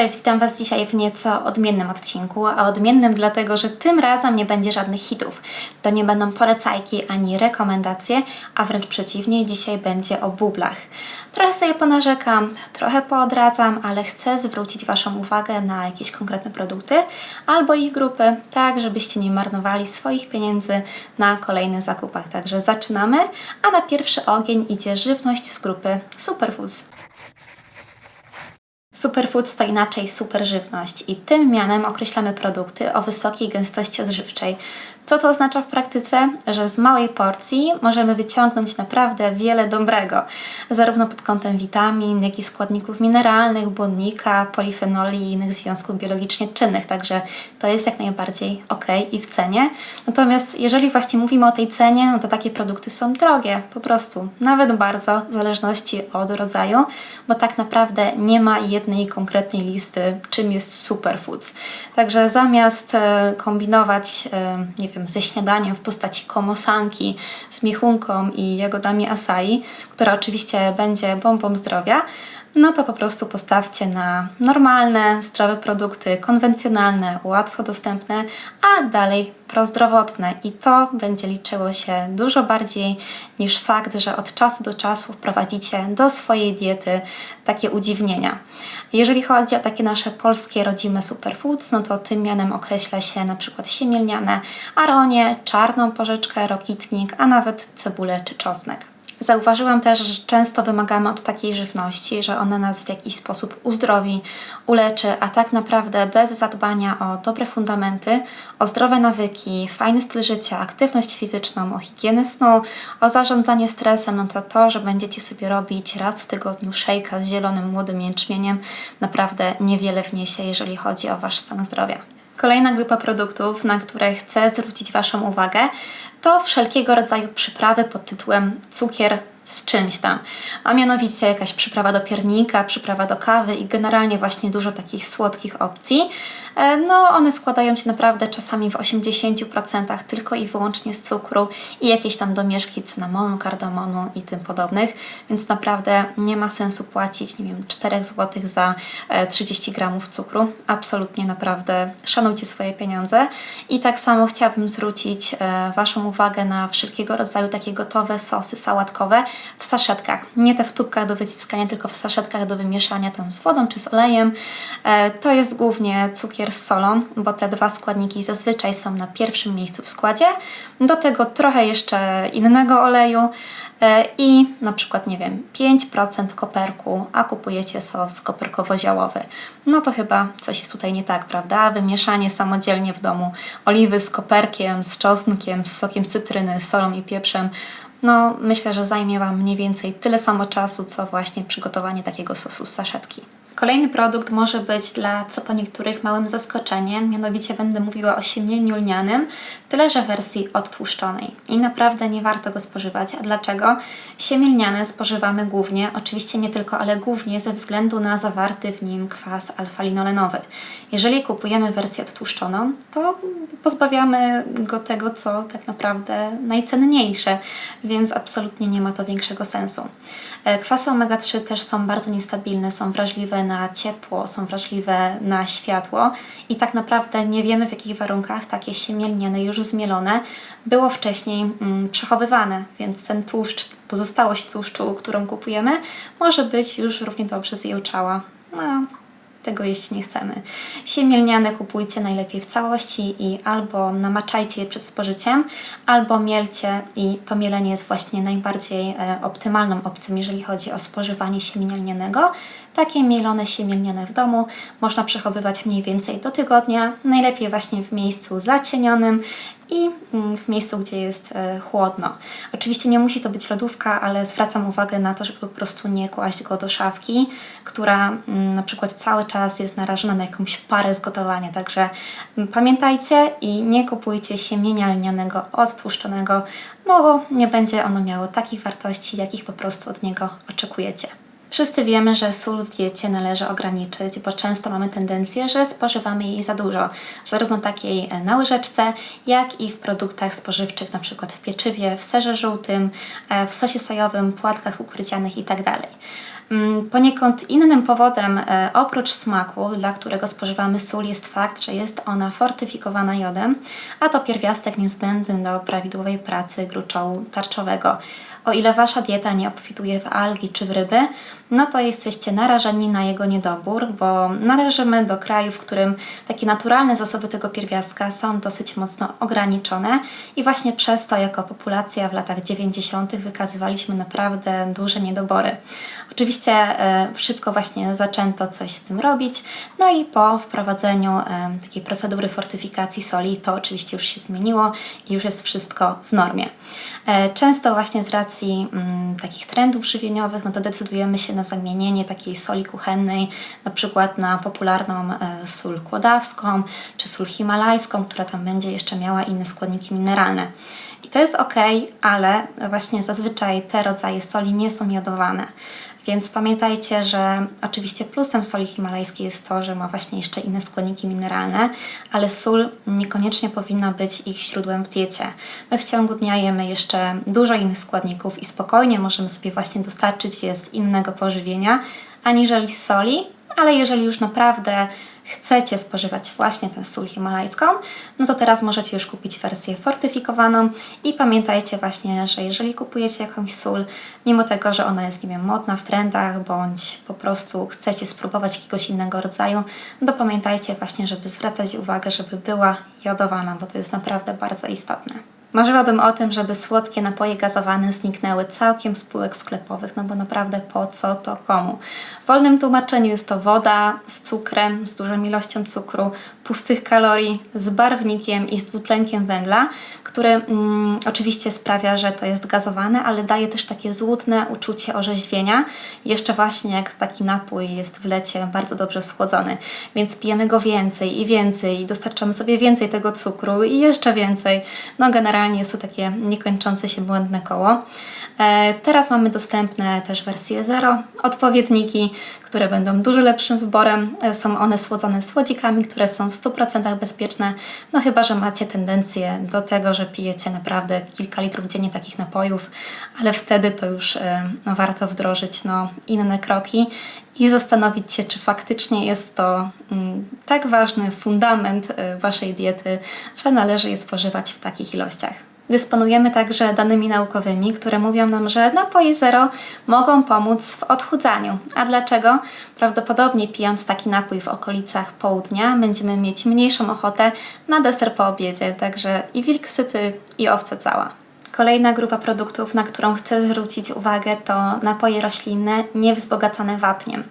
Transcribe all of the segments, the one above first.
Cześć, witam Was dzisiaj w nieco odmiennym odcinku, a odmiennym dlatego, że tym razem nie będzie żadnych hitów. To nie będą polecajki ani rekomendacje, a wręcz przeciwnie, dzisiaj będzie o bublach. Trochę sobie ponarzekam, trochę poodradzam, ale chcę zwrócić Waszą uwagę na jakieś konkretne produkty albo ich grupy, tak żebyście nie marnowali swoich pieniędzy na kolejnych zakupach. Także zaczynamy, a na pierwszy ogień idzie żywność z grupy Superfoods. Superfood to inaczej superżywność i tym mianem określamy produkty o wysokiej gęstości odżywczej. Co to oznacza w praktyce? Że z małej porcji możemy wyciągnąć naprawdę wiele dobrego, zarówno pod kątem witamin, jak i składników mineralnych, błonnika, polifenoli i innych związków biologicznie czynnych, także to jest jak najbardziej ok i w cenie. Natomiast jeżeli właśnie mówimy o tej cenie, no to takie produkty są drogie, po prostu, nawet bardzo, w zależności od rodzaju, bo tak naprawdę nie ma jednej konkretnej listy, czym jest superfoods. Także zamiast e, kombinować, e, nie wiem, ze śniadaniem w postaci komosanki z michunką i jagodami asai, która oczywiście będzie bombą zdrowia, no to po prostu postawcie na normalne, zdrowe produkty, konwencjonalne, łatwo dostępne, a dalej prozdrowotne. I to będzie liczyło się dużo bardziej niż fakt, że od czasu do czasu wprowadzicie do swojej diety takie udziwnienia. Jeżeli chodzi o takie nasze polskie rodzime superfoods, no to tym mianem określa się na przykład siemielniane, aronie, czarną porzeczkę, rokitnik, a nawet cebulę czy czosnek. Zauważyłam też, że często wymagamy od takiej żywności, że ona nas w jakiś sposób uzdrowi, uleczy, a tak naprawdę bez zadbania o dobre fundamenty, o zdrowe nawyki, fajny styl życia, aktywność fizyczną, o higienę snu, o zarządzanie stresem, no to to, że będziecie sobie robić raz w tygodniu szejka z zielonym młodym jęczmieniem, naprawdę niewiele wniesie, jeżeli chodzi o Wasz stan zdrowia. Kolejna grupa produktów, na które chcę zwrócić Waszą uwagę, to wszelkiego rodzaju przyprawy pod tytułem cukier z czymś tam. A mianowicie jakaś przyprawa do piernika, przyprawa do kawy i generalnie właśnie dużo takich słodkich opcji. E, no, one składają się naprawdę czasami w 80% tylko i wyłącznie z cukru i jakieś tam domieszki cynamonu, kardamonu i tym podobnych, więc naprawdę nie ma sensu płacić, nie wiem, 4 zł za 30 e, gramów cukru. Absolutnie, naprawdę szanujcie swoje pieniądze. I tak samo chciałabym zwrócić e, Waszą uwagę na wszelkiego rodzaju takie gotowe sosy sałatkowe w saszetkach. Nie te w tubkach do wyciskania, tylko w saszetkach do wymieszania tam z wodą czy z olejem. To jest głównie cukier cukier z solą, bo te dwa składniki zazwyczaj są na pierwszym miejscu w składzie. Do tego trochę jeszcze innego oleju e, i na przykład, nie wiem, 5% koperku, a kupujecie sos koperkowo-ziołowy. No to chyba coś jest tutaj nie tak, prawda? Wymieszanie samodzielnie w domu oliwy z koperkiem, z czosnkiem, z sokiem cytryny, solą i pieprzem no myślę, że zajmie Wam mniej więcej tyle samo czasu, co właśnie przygotowanie takiego sosu z saszetki. Kolejny produkt może być dla co po niektórych małym zaskoczeniem, mianowicie będę mówiła o siemieniu lnianym, tyle że wersji odtłuszczonej. I naprawdę nie warto go spożywać. A dlaczego? Siemię lniane spożywamy głównie, oczywiście nie tylko, ale głównie ze względu na zawarty w nim kwas alfa-linolenowy. Jeżeli kupujemy wersję odtłuszczoną, to pozbawiamy go tego, co tak naprawdę najcenniejsze, więc absolutnie nie ma to większego sensu. E, kwasy omega-3 też są bardzo niestabilne, są wrażliwe na ciepło, są wrażliwe na światło i tak naprawdę nie wiemy w jakich warunkach takie siemielniane, już zmielone, było wcześniej mm, przechowywane, więc ten tłuszcz, pozostałość tłuszczu, którą kupujemy, może być już równie dobrze zjełczała. No, tego jeść nie chcemy. Siemielniane kupujcie najlepiej w całości i albo namaczajcie je przed spożyciem, albo mielcie i to mielenie jest właśnie najbardziej e, optymalną opcją, jeżeli chodzi o spożywanie siemienia lnianego. Takie mielone siemię lniane w domu można przechowywać mniej więcej do tygodnia, najlepiej właśnie w miejscu zacienionym i mm, w miejscu, gdzie jest e, chłodno. Oczywiście nie musi to być lodówka, ale zwracam uwagę na to, żeby po prostu nie kłaść go do szafki, która mm, na przykład cały czas jest narażona na jakąś parę z gotowania. Także mm, pamiętajcie i nie kupujcie siemienia lnianego odtłuszczonego, no bo nie będzie ono miało takich wartości, jakich po prostu od niego oczekujecie. Wszyscy wiemy, że sól w diecie należy ograniczyć, bo często mamy tendencję, że spożywamy jej za dużo, zarówno takiej e, na łyżeczce, jak i w produktach spożywczych, przykład w pieczywie, w serze żółtym, e, w sosie sojowym, płatkach ukrycianych itd. Tak Mm, Poniekąd innym powodem, e, oprócz smaku, dla którego spożywamy sól, jest fakt, że jest ona fortyfikowana jodem, a to pierwiastek niezbędny do prawidłowej pracy gruczołu tarczowego. O ile wasza dieta nie obfituje w algi czy w ryby, no to jesteście narażeni na jego niedobór, bo należymy do kraju, w którym takie naturalne zasoby tego pierwiastka są dosyć mocno ograniczone i właśnie przez to jako populacja w latach 90. wykazywaliśmy naprawdę duże niedobory. Oczywiście e, szybko właśnie zaczęto coś z tym robić, no i po wprowadzeniu e, takiej procedury fortyfikacji soli to oczywiście już się zmieniło i już jest wszystko w normie. E, często właśnie z racji mm, takich trendów żywieniowych, no to decydujemy się na zamienienie takiej soli kuchennej, na przykład na popularną e, sól kłodawską czy sól himalajską, która tam będzie jeszcze miała inne składniki mineralne. I to jest ok, ale właśnie zazwyczaj te rodzaje soli nie są jodowane. Więc pamiętajcie, że oczywiście plusem soli himalajskiej jest to, że ma właśnie jeszcze inne składniki mineralne, ale sól niekoniecznie powinna być ich źródłem w diecie. My w ciągu dnia jemy jeszcze dużo innych składników i spokojnie możemy sobie właśnie dostarczyć je z innego pożywienia, aniżeli z soli, ale jeżeli już naprawdę chcecie spożywać właśnie tę sól himalajską, no to teraz możecie już kupić wersję fortyfikowaną i pamiętajcie właśnie, że jeżeli kupujecie jakąś sól, mimo tego, że ona jest, nie wiem, modna w trendach, bądź po prostu chcecie spróbować jakiegoś innego rodzaju, no to pamiętajcie właśnie, żeby zwracać uwagę, żeby była jodowana, bo to jest naprawdę bardzo istotne. Marzyłabym o tym, żeby słodkie napoje gazowane zniknęły całkiem z półek sklepowych, no bo naprawdę po co to komu? W wolnym tłumaczeniu jest to woda z cukrem, z dużą ilością cukru, pustych kalorii, z barwnikiem i z dwutlenkiem węgla, który mm, oczywiście sprawia, że to jest gazowane, ale daje też takie złudne uczucie orzeźwienia. Jeszcze właśnie jak taki napój jest w lecie bardzo dobrze schłodzony, więc pijemy go więcej i więcej i dostarczamy sobie więcej tego cukru i jeszcze więcej. No generalnie jest to takie niekończące się błędne koło. E, teraz mamy dostępne też wersje zero, odpowiedniki, które będą dużo lepszym wyborem. E, są one słodzone słodzikami, które są w 100% bezpieczne, no chyba, że macie tendencję do tego, że pijecie naprawdę kilka litrów dziennie takich napojów, ale wtedy to już e, no, warto wdrożyć no, inne kroki i zastanowić się, czy faktycznie jest to mm, tak ważny fundament Waszej diety, że należy je spożywać w takich ilościach. Dysponujemy także danymi naukowymi, które mówią nam, że napoje zero mogą pomóc w odchudzaniu. A dlaczego? Prawdopodobnie pijąc taki napój w okolicach południa będziemy mieć mniejszą ochotę na deser po obiedzie, także i wilk syty i owca cała. Kolejna grupa produktów, na którą chcę zwrócić uwagę, to napoje roślinne niewzbogacane wapniem.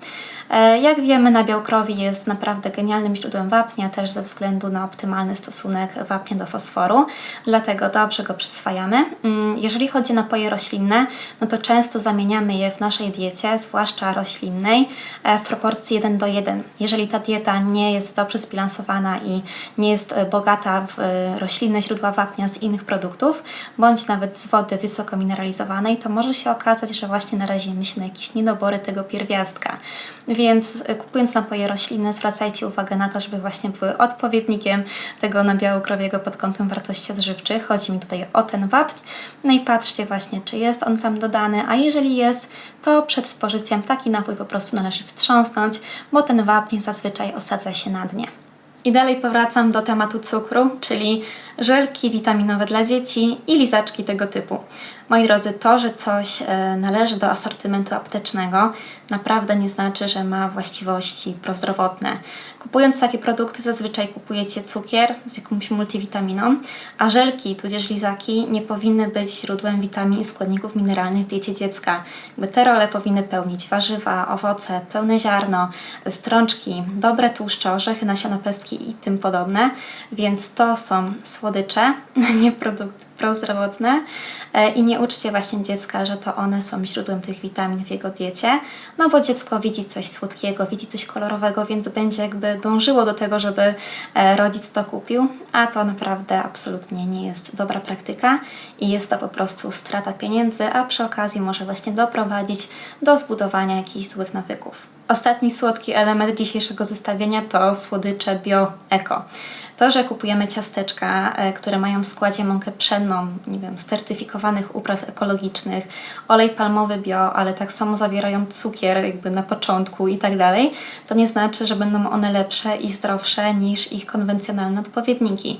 E, jak wiemy, nabiał krowi jest naprawdę genialnym źródłem wapnia, też ze względu na optymalny stosunek wapnia do fosforu, dlatego dobrze go przyswajamy. Mm, jeżeli chodzi o napoje roślinne, no to często zamieniamy je w naszej diecie, zwłaszcza roślinnej, e, w proporcji 1 do 1. Jeżeli ta dieta nie jest dobrze zbilansowana i nie jest e, bogata w roślinne źródła wapnia z innych produktów, bądź nawet z wody wysoko mineralizowanej, to może się okazać, że właśnie narazimy się na jakieś niedobory tego pierwiastka. Więc e, kupując napoje roślinne, zwracajcie uwagę na to, żeby właśnie były odpowiednikiem tego nabiału krowiego pod kątem wartości odżywczych. Chodzi mi tutaj o ten wapń. No i patrzcie właśnie, czy jest on tam dodany, a jeżeli jest, to przed spożyciem taki napój po prostu należy wstrząsnąć, bo ten wapń zazwyczaj osadza się na dnie. I dalej powracam do tematu cukru, czyli żelki witaminowe dla dzieci i lizaczki tego typu. Moi drodzy, to, że coś e, należy do asortymentu aptecznego, naprawdę nie znaczy, że ma właściwości prozdrowotne. Kupując takie produkty, zazwyczaj kupujecie cukier z jakąś multivitaminą, a żelki, tudzież lizaki, nie powinny być źródłem witamin i składników mineralnych w diecie dziecka. Jakby te role powinny pełnić warzywa, owoce, pełne ziarno, strączki, dobre tłuszcze, orzechy, nasiona pestki i tym podobne, więc to są słodycze, nie produkty prozdrowotne e, i nie uczcie właśnie dziecka, że to one są źródłem tych witamin w jego diecie, no bo dziecko widzi coś słodkiego, widzi coś kolorowego, więc będzie jakby dążyło do tego, żeby e, rodzic to kupił, a to naprawdę absolutnie nie jest dobra praktyka i jest to po prostu strata pieniędzy, a przy okazji może właśnie doprowadzić do zbudowania jakichś złych nawyków. Ostatni słodki element dzisiejszego zestawienia to słodycze Bio Eco. To, że kupujemy ciasteczka, e, które mają w składzie mąkę pszenną, nie wiem, z certyfikowanych upraw ekologicznych, olej palmowy bio, ale tak samo zawierają cukier jakby na początku i tak dalej, to nie znaczy, że będą one lepsze i zdrowsze niż ich konwencjonalne odpowiedniki.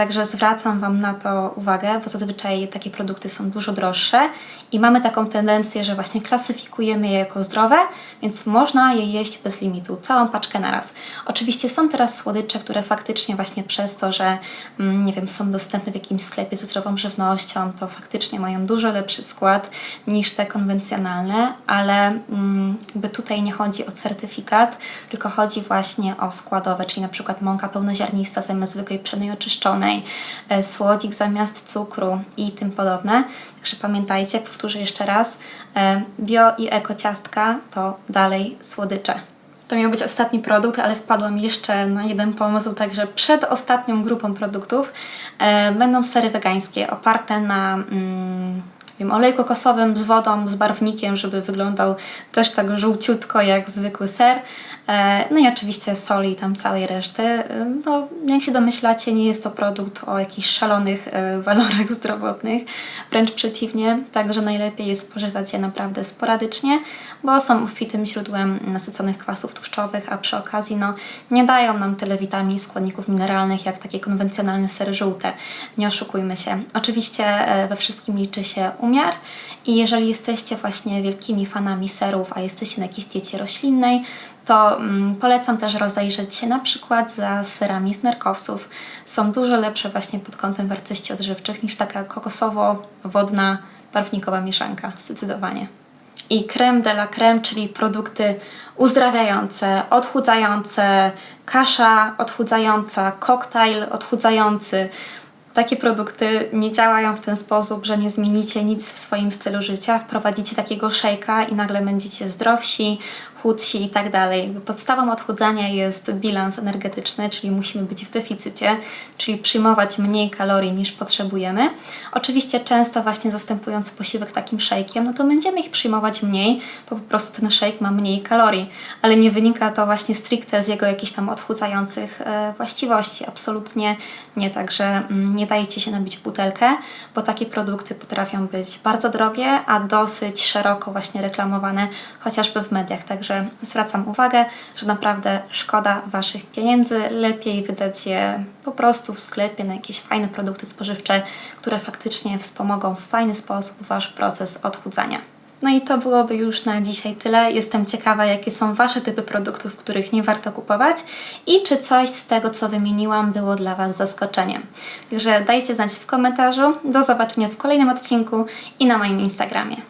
Także zwracam Wam na to uwagę, bo zazwyczaj takie produkty są dużo droższe i mamy taką tendencję, że właśnie klasyfikujemy je jako zdrowe, więc można je jeść bez limitu, całą paczkę naraz. Oczywiście są teraz słodycze, które faktycznie właśnie przez to, że mm, nie wiem, są dostępne w jakimś sklepie ze zdrową żywnością, to faktycznie mają dużo lepszy skład niż te konwencjonalne, ale mm, jakby tutaj nie chodzi o certyfikat, tylko chodzi właśnie o składowe, czyli na przykład mąka pełnoziarnista zamiast zwykłej pszennej oczyszczonej, e, słodzik zamiast cukru i tym podobne. Także pamiętajcie, powtórzę jeszcze raz, e, bio i eko ciastka to dalej słodycze. To miał być ostatni produkt, ale wpadłam jeszcze na jeden pomysł, także przed ostatnią grupą produktów e, będą sery wegańskie oparte na mm, wiem, kokosowym z wodą, z barwnikiem, żeby wyglądał też tak żółciutko jak zwykły ser. E, no i oczywiście soli i tam całej reszty. E, No, jak się domyślacie, nie jest to produkt o jakichś szalonych e, walorach zdrowotnych, wręcz przeciwnie, także najlepiej jest spożywać je naprawdę sporadycznie, bo są obfitym źródłem nasyconych kwasów tłuszczowych, a przy okazji no, nie dają nam tyle witamin i składników mineralnych jak takie konwencjonalne sery żółte. Nie oszukujmy się. Oczywiście we wszystkim liczy się umiar i jeżeli jesteście właśnie wielkimi fanami serów, a jesteście na jakiejś diecie roślinnej, to mm, polecam też rozejrzeć się na przykład za serami z nerkowców. Są dużo lepsze właśnie pod kątem wartości odżywczych niż taka kokosowo-wodna barwnikowa mieszanka, zdecydowanie. I creme de la creme, czyli produkty uzdrawiające, odchudzające, kasza odchudzająca, koktajl odchudzający. Takie produkty nie działają w ten sposób, że nie zmienicie nic w swoim stylu życia, wprowadzicie takiego szejka i nagle będziecie zdrowsi, chudsi i tak dalej. Podstawą odchudzania jest bilans energetyczny, czyli musimy być w deficycie, czyli przyjmować mniej kalorii niż potrzebujemy. Oczywiście często właśnie zastępując posiłek takim szejkiem, no to będziemy ich przyjmować mniej, bo po prostu ten szejk ma mniej kalorii, ale nie wynika to właśnie stricte z jego jakichś tam odchudzających e, właściwości. Absolutnie nie, także mm, nie dajcie się nabić w butelkę, bo takie produkty potrafią być bardzo drogie, a dosyć szeroko właśnie reklamowane, chociażby w mediach. Także zwracam uwagę, że naprawdę szkoda Waszych pieniędzy. Lepiej wydać je po prostu w sklepie na jakieś fajne produkty spożywcze, które faktycznie wspomogą w fajny sposób Wasz proces odchudzania. No i to byłoby już na dzisiaj tyle. Jestem ciekawa, jakie są Wasze typy produktów, których nie warto kupować i czy coś z tego, co wymieniłam, było dla Was zaskoczeniem. Także dajcie znać w komentarzu. Do zobaczenia w kolejnym odcinku i na moim Instagramie.